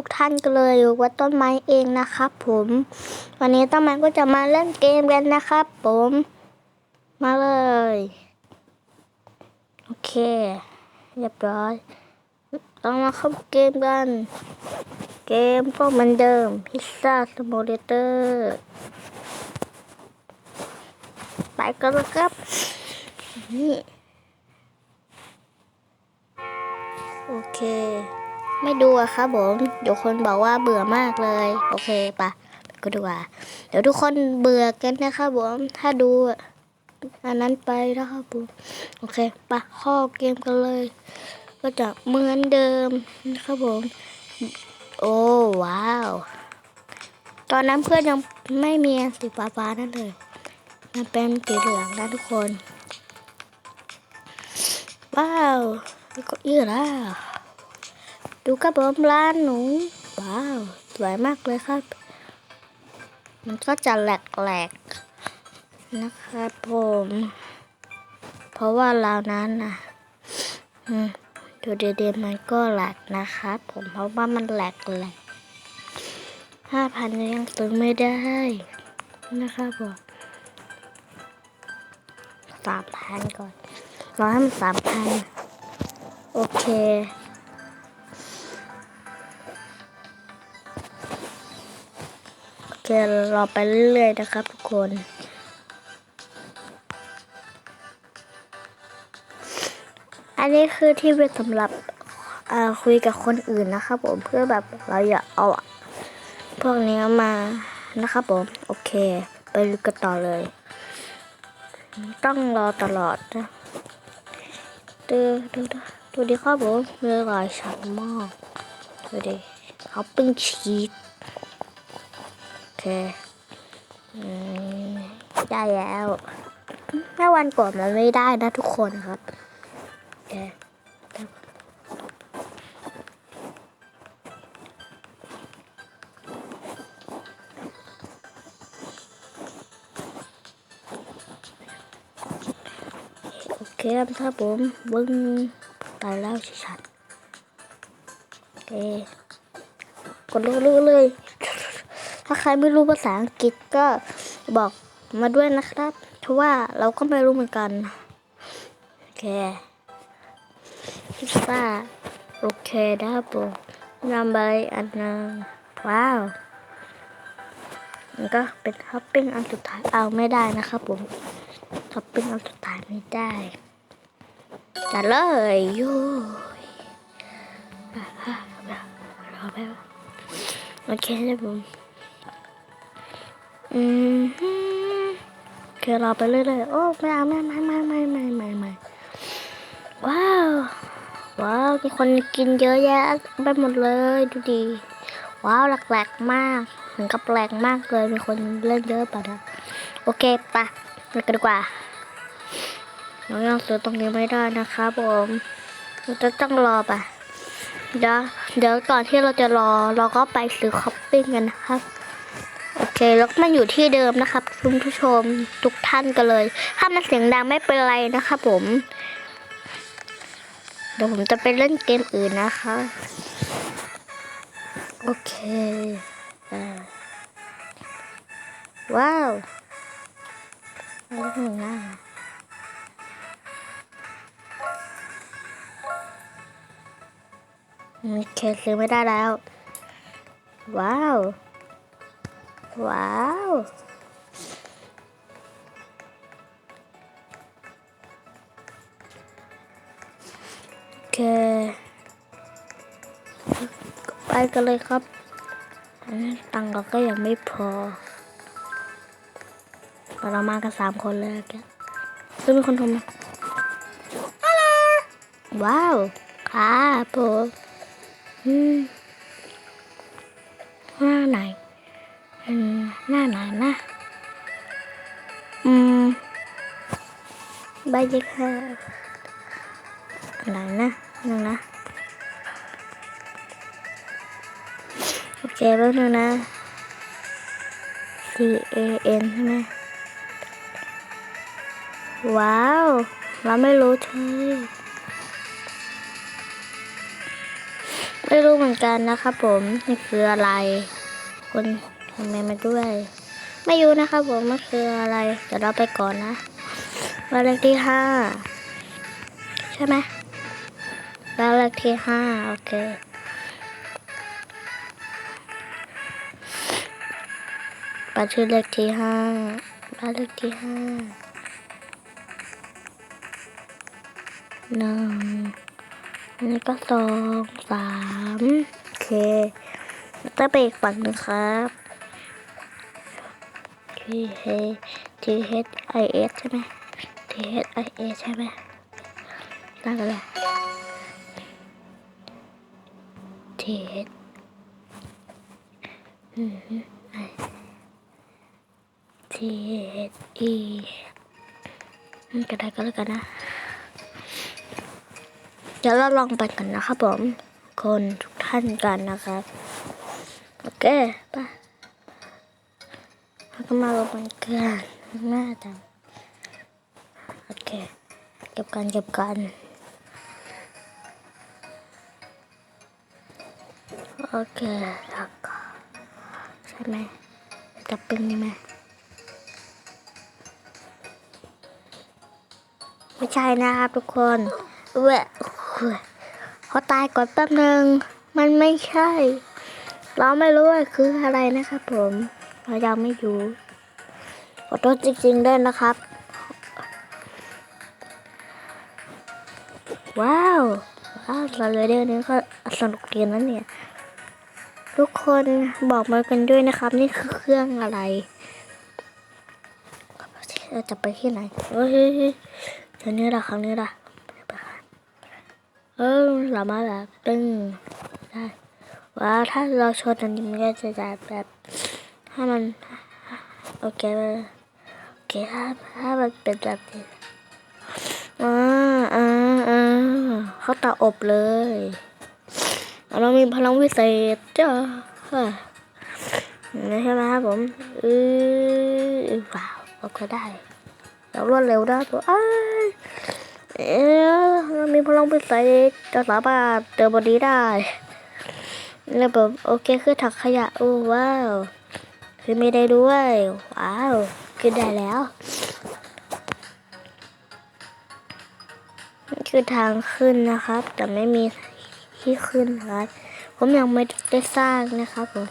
ทุกท่านก็เลยอยู่วัดต้นไม้เองนะครับ ผม วันนี้ต้นไม้ก็จะมาเล่นเกมกันนะครับ ผม มาเลยโอเค เรียบร้อยต้องมาเข้าเกมกัน เกมก็เหมือนเดิมพิซซ่าสโมเลเตอร์ไปกันเลยครับนี่โอเค ไม่ดูอะครับผมเดี๋ยวคนบอกว่าเบื่อมากเลย โอเคปะก็ดีกว่า เดี๋ยวทุกคนเบื่อกันนะครับผมถ้าดูอันนั้นไปนะครับผมโอเคปะข้อเกมกันเลย ก็จะเหมือนเดิมนะครับผม โอ้ว้าว ตอนนั้นเพื่อนยังไม่มีสีฟ้าฟ้าๆนั่นเลย มันเป็นสีเหลืองนะทุกคน ว้าวแล้วก็ยืดแล้ว ดูครับผมร้านหนู ว้าว สวยมากเลยครับ มันก็จะแหลกๆ นะครับผม เพราะว่าเรานั้นนะดูดีๆมันก็แหลกนะครับผมเพราะว่ามันแหลกแหลกห้าพันยังซื้อไม่ได้นะครับผมสามพันก่อนรอให้มันสามพันโอเค โอเครอไปเรื่อยๆนะครับทุกคน อันนี้คือที่เป็นสำหรับคุยกับคนอื่นนะครับผมเพื่อแบบเราอย่าเอาพวกนี้มานะครับผมโอเค ไปลุกันต่อเลย ต้องรอตลอดนะดูดูดูดูดิครับผมมีหลายชั้นมากดูดิเขาเปิ้งชีส เคได้แล้วแม่วันก่อนมันไม่ได้นะทุกคนครับโอเคคครับผมเบึ้งตายแล้วชัดโอเคกดรู้ๆเลย ถ้าใครไม่รู้ภาษาอังกฤษก็บอกมาด้วยนะครับเพราะว่าเราก็ไม่รู้เหมือนกัน โอเค พิซซ่า โอเคได้ปุ๊บนำไปอันนึงว้าวมันก็เป็นท็อปปิ้งอันสุดท้ายเอาไม่ได้นะครับผมท็อปปิ้งอันสุดท้ายไม่ได้จัดเลยยูรอไปบโอเคเลยผม อืมโอเครอไปเรื่อยๆโอ้ไม่เอาไม่ไม่ไม่ไม่ไม่ไม่ไม่ว้าวว้าวมีคนกินเยอะแยะไปหมดเลยดูดีว้าวแปลกๆมากเหมือนกับแปลกมากเลยมีคนเล่นเยอะป่ะนะโอเคปะไปกันดีกว่าเรายังซื้อตรงนี้ไม่ได้นะครับผมเราจะต้องรอปะเดี๋ยวเดี๋ยวก่อนที่เราจะรอเราก็ไปซื้อคอปปิ้งกันนะครับ เคแล้วก็มันอยู่ที่เดิมนะครับคุณผู้ชมทุกท่านกันเลย ถ้ามันเสียงดังไม่เป็นไรนะครับผม เดี๋ยวผมจะไปเล่นเกมอื่นนะคะ โอเคว้าวอะไรหนึ่งอะโอเคซื้อไม่ได้แล้ว ว้าว ว้าว โอเค ไปกันเลยครับ ตังเราก็ยังไม่พอแต่เรามากันสามคนเลยแกซึ่งมีคนโทรมาว้าว ครับผมอืมหน้าไหน อืมหน้าไหนนะ อืมใบยี่ค่ะอะไรนะนึงนะ โอเคแป๊บนึงนะ C A N ใช่ไหมว้าว เราไม่รู้ชื่อเอไม่รู้เหมือนกันนะครับผม นี่คืออะไรคุณ ทำไมมาด้วย ไม่รู้นะครับผมมันคืออะไร เดี๋ยวเราไปก่อนนะบ้านเลขที่ห้าใช่ไหมบ้านเลขที่ห้าโอเคบ้านชื่อเลขที่ห้าบ้านเลขที่ห้าหนึ่งอันนี้ก็สองสามโอเคต้องไปอีกฝั่งหนึงครับ T H T H I S ใช่ไหม T H I S ใช่ไหมตั้งกันเลย T H อืม I T H E อืมก็ได้ก็แล้วกันนะ เดี๋ยวเราลองไปกันนะครับผม คนทุกท่านกันนะครับ โอเค ไป มาลงมันเกลือหน้าจังโอเค เก็บกันเก็บกัน โอเคแล้วก็ใช่ไหมจะเป็นยังไงไม่ใช่นะครับทุกคนเว้ยเขาตายก่อนแป๊บหนึ่งมันไม่ใช่ เราไม่รู้ว่าคืออะไรนะครับผม เรายังไม่รู้ ขอโทษจริงๆด้วยนะครับ ว้าว ว้าวเรเลเดี๋ยวนี้ก็สนุกเกินนั้นเนี่ย ทุกคนบอกมากันด้วยนะครับ นี่คือเครื่องอะไรเราจะไปที่ไหนเฮ้ยเดี๋ยวนี้ละครั้งนี้ละเออสามารถแบบตึ้งได้ว่าถ้าเราชนอันนี้มันก็จะแบบแบบถ้มัน อเคโอเคถ้าถ้ามันเป็นแบบนี้อ่าอ่าอ่าเขาตาอบเลยเรามีพลังวิเศษจ้านี่ใช่ไหมครับผมอือว้าวโอเคได้เรารวดเร็วได้ตัวอ้าเอ๊ะเรามีพลังวิเศษจะสามารถเดินบนนี้ได้แล้วแบบโอเคคือถักขยะโอ้ว้าว คือไม่ได้ด้วยว้าว ขึ้นได้แล้วคือทางขึ้นนะครับ แต่ไม่มีที่ขึ้นครับผมยังไม่ได้สร้างนะครับผม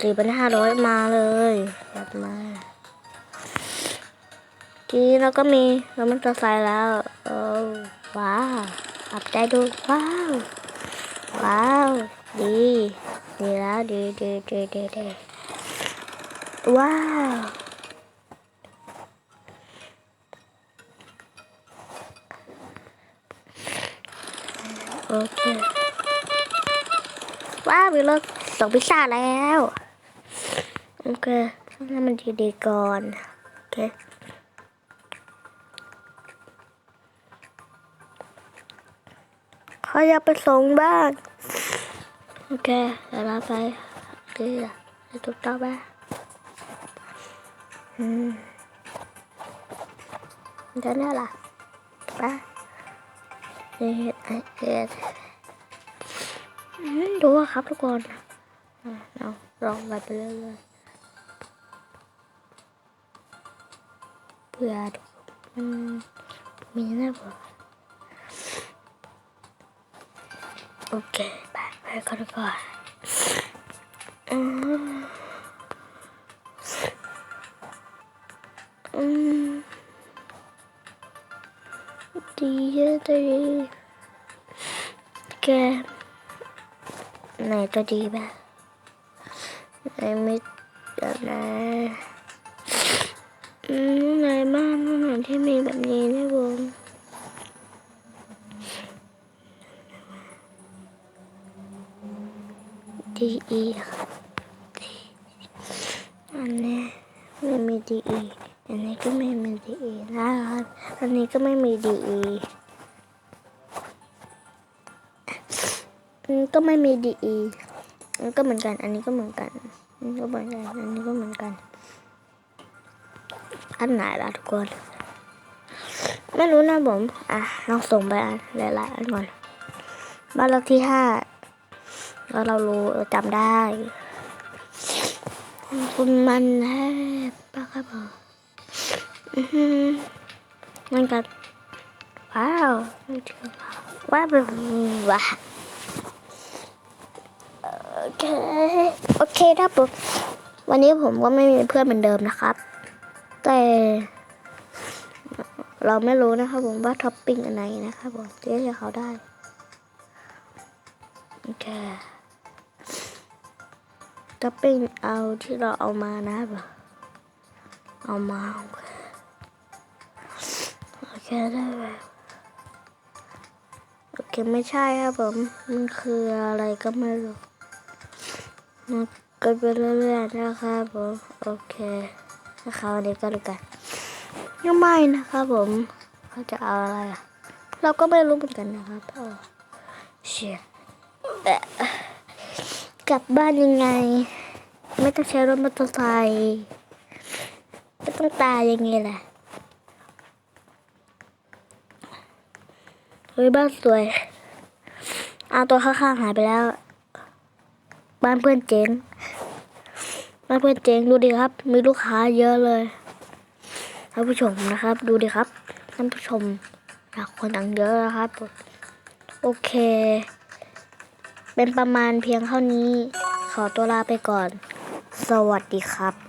สี่พันห้าร้อยมาเลยยัดมา ทีนี้เราก็มีเรามันจะใส่แล้วโอ้ว้าวอับได้ดูว้าว ว้าว ดี ดีแล้วดีดีดีดีดีว้าวโอเคว้าวมีรถส่งพิซซ่าแล้วโอเคให้มันดีๆก่อนโอเคเขาอยากไปส่งบ้าน โอเคเดี๋ยวเราไปดีละไปถูกต้องไหมอืมเดี๋ยวนี้ล่ะไปเอ็ดเอ็ดเอ็ดดูว่าครับทุกคนอะเราลองไปไปเรื่อยๆเพื่อมันมีหน้าบอกโอเค ไปก่อนก่อนอืมอืมดีเยอะดีแกไหนตัวดีบ้างไหนไม่เดี๋ยวนะอืมไหนบ้างไหนที่มีแบบนี้นะผม ดีอีครับอันนี้ไม่มีดีอีอันนี้ก็ไม่มีดีอีนะครับอันนี้ก็ไม่มีดีอีอันนี้ก็ไม่มีดีอีอันนี้ก็เหมือนกัน อันนี้ก็เหมือนกันอันนี้ก็เหมือนกันอันนี้ก็เหมือนกัน อันไหนล่ะทุกคนไม่รู้นะผม อะลองส่งไปอันหลายๆอันก่อนบ้านเลขที่ห้า แล้วเรารู้เราจำได้คุณมันแฮปป้าครับผมอือหือนั่นกันว้าวไม่เชื่อว้าวว้าโอเคโอเคครับผมวันนี้ผมก็ไม่มีเพื่อนเหมือนเดิมนะครับ แต่ เราไม่รู้นะครับผมว่าท็อปปิ้งอันไหนะครับผมที่จะเขาได้โอเค ท็อปปิ้งเอาที่เราเอามานะครับเอามาโอเคได้แบบโอเคไม่ใช่ครับผมมันคืออะไรก็ไม่รู้มันก็ไปเรื่อยๆนะครับผมโอเคนะครับวันนี้ก็ดูกันยังไม่นะครับผมเขาจะเอาอะไรเราก็ไม่รู้เหมือนกันนะครับพ่อเชีย กลับบ้านยังไง ไม่ต้องใช้รถมอเตอร์ไซค์ไม่ต้องตายยังไงล่ะเฮ้ยบ้านสวยเอาตัวข้างๆหายไปแล้ว บ้านเพื่อนเจ๊งบ้านเพื่อนเจ๊งดูดิครับ มีลูกค้าเยอะเลยท่านผู้ชมนะครับ ดูดิครับท่านผู้ชมอยากคนต่างเยอะนะครับ โอเค เป็นประมาณเพียงเท่านี้ ขอตัวลาไปก่อน สวัสดีครับ